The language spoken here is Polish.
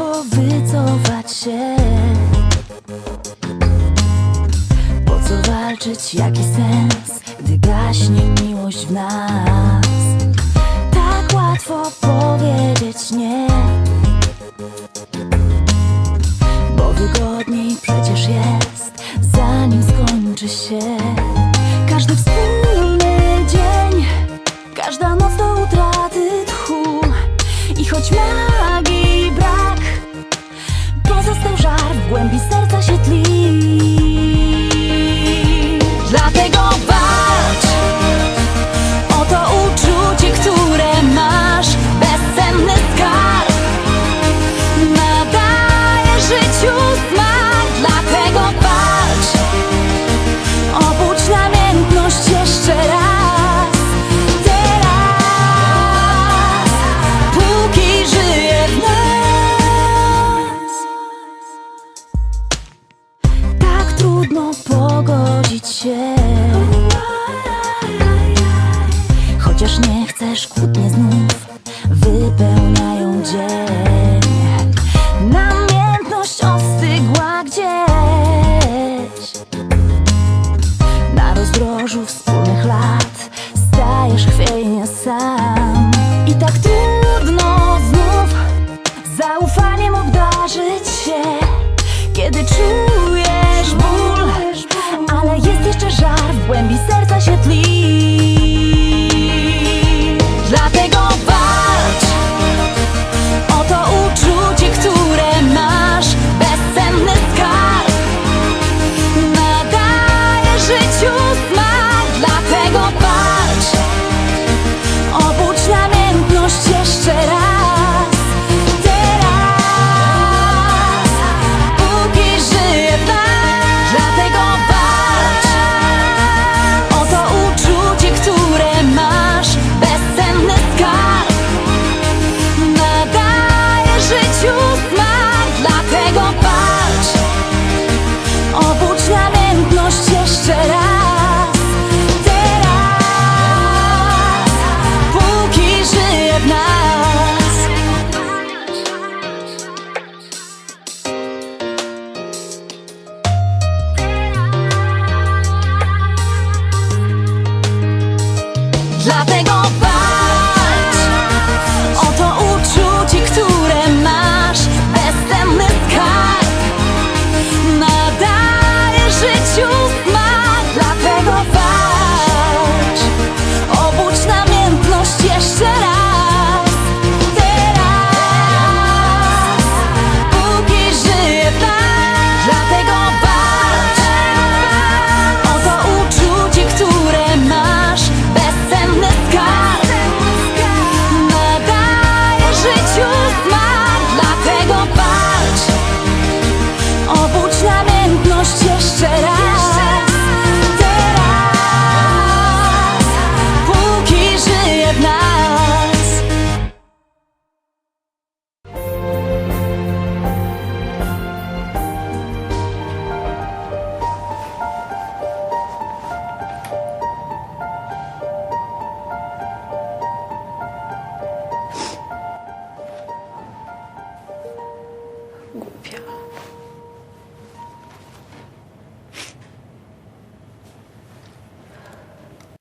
łatwo wycofać się. Po co walczyć, jaki sens, gdy gaśnie miłość w nas? Tak łatwo powiedzieć nie. Bo wygodniej przecież jest, zanim skończy się. Każdy wspólny dzień, każda noc do utraty tchu. I choć magii głębi serca trudno pogodzić się. Chociaż nie chcesz kłótnie znów Wypełniają dzień. Namiętność ostygła gdzieś. Na rozdrożu wspólnych lat Stajesz chwiejnie sam. I tak trudno znów Zaufaniem obdarzyć się Kiedy czujesz I think 股票。